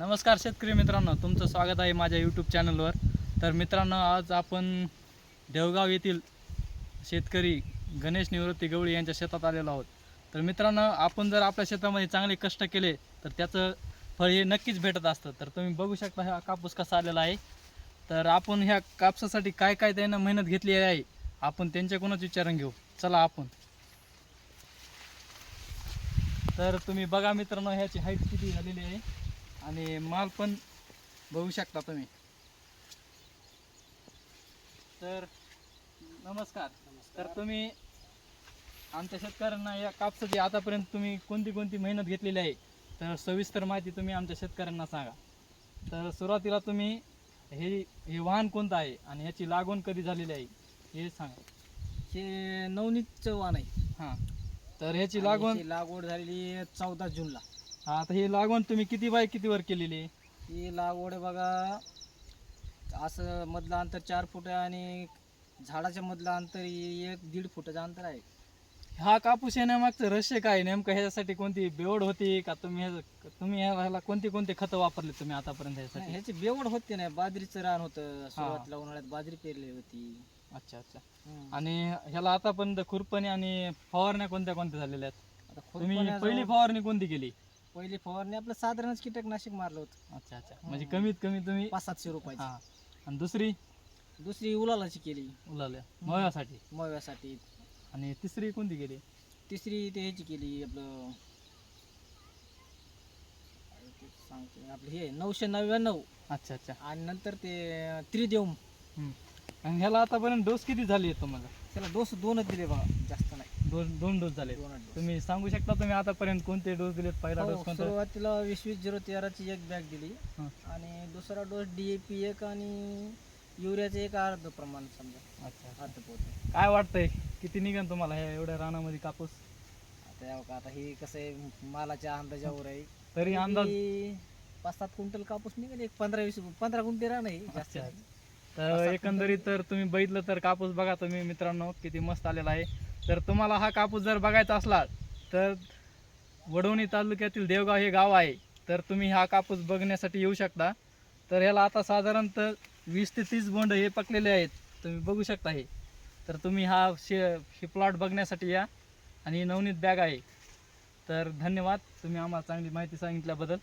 नमस्कार शेतकरी मित्रांनो तुमचं स्वागत आहे माझ्या यूट्यूब चॅनलवर तर मित्रांनो आज आपण देवगाव येथील शेतकरी गणेश निवृत्ती गवळी यांच्या शेतात आलेलो आहोत. तर मित्रांनो आपण जर आपल्या शेतामध्ये चांगले कष्ट केले तर त्याचं फळ हे नक्कीच भेटत असतं. तर तुम्ही बघू शकता हा कापूस कसा आलेला आहे. तर आपण ह्या कापसासाठी काय काय त्यानं मेहनत घेतली आहे आपण त्यांच्याकडूनच विचारून घेऊ. चला आपण. तर तुम्ही बघा मित्रांनो ह्याची हाईट किती झालेली आहे. आणि माल पण बघू शकता तुम्ही. तर नमस्कार. तर तुम्ही आमच्या शेतकऱ्यांना या कापसाची आतापर्यंत तुम्ही कोणती कोणती मेहनत घेतलेली आहे? तर सविस्तर माहिती तुम्ही आमच्या शेतकऱ्यांना सांगा. तर सुरुवातीला तुम्ही हे हे वाहन कोणतं आहे आणि ह्याची लागवड कधी झालेली आहे हे सांगा. हे नवनीत चव्हाण आहे. हां. तर ह्याची ह्याची लागवड झालेली चौदा जूनला. हा आता ही लागवड तुम्ही किती बाय कितीवर केलेली आहे? ही लागवड बघा असं मधलं अंतर चार फूट आहे आणि झाडाच्या मधलं अंतर हे एक दीड फुटाचं अंतर आहे. हा कापूस येण्यामागचं रहस्य काय? नेमकं ह्याच्यासाठी कोणती बेवड होती का तुम्ही ह्याचं- तुम्ही ह्याला कोणती कोणती खतं वापरले तुम्ही आतापर्यंत नाही, ह्यासाठी ह्याची बेवड होते नाही बाजरीचं रान होतं. सुरुवातीला उन्हाळ्यात बाजरी पेरली होती. अच्छा अच्छा. आणि ह्याला आतापर्यंत खुरपणी आणि फवारण्या कोणत्या कोणत्या झालेल्या आहेत? आता तुम्ही खुरपण्याजवळ- पहिली फवारणी कोणती केली? पहिली फवारणी आपलं साधारणच कीटकनाशक मारलं होतं. अच्छा अच्छा. म्हणजे कमीत कमी तुम्ही पाच सातशे रुपयाची. हा. आणि दुसरी? दुसरी उलालाची केली. उलाल्या. मव्यासाठी. मव्यासाठी. आणि तिसरी कोणती केली? तिसरी ते ह्याची केली आपलं सांगते आपलं हे नऊशे नव्याण्णव. अच्छा अच्छा. आणि नंतर ते त्रिदेव. हम्म. आणि ह्याला आतापर्यंत डोस किती झाली आहे तुम्हाला? त्याला डोस दोनच दिले बघा जास्त. दोन दोन डोस झाले तुम्ही सांगू शकता तुम्ही आतापर्यंत कोणते डोस दिलेत? पहिला हो, डोस कोणता? सुरुवातीला वीस वीस झिरो तेराची एक बॅग दिली. हं. आणि दुसरा डोस डी ए पी एक आणि युरियाचं एक अर्ध प्रमाण समजा. अच्छा. अर्ध काय वाटतंय? किती निघन तुम्हाला ह्या एवढ्या रानामध्ये कापूस? आता आता हे कसं आहे मालाच्या अंदाजावर आहे. तरी अंदाज पाच सात क्विंटल कापूस निघेल एक पंधरा वीस पंधरा क्विंटल रान आहे जास्त. तर एकंदरीत तर तुम्ही बघितलं तर कापूस बघा तुम्ही मित्रांनो किती मस्त आलेला आहे. तर तुम्हाला हा कापूस जर बघायचा असला तर वडवणी तालुक्यातील देवगाव हे गाव आहे. तर तुम्ही हा कापूस बघण्यासाठी येऊ शकता. तर ह्याला आता साधारणतः वीस ते तीस बोंड हे पकलेले आहेत. तुम्ही बघू शकता हे. तर तुम्ही हा शे हे प्लॉट बघण्यासाठी या. आणि नवनीत बॅग आहे. तर धन्यवाद. तुम्ही आम्हाला चांगली माहिती सांगितल्याबद्दल.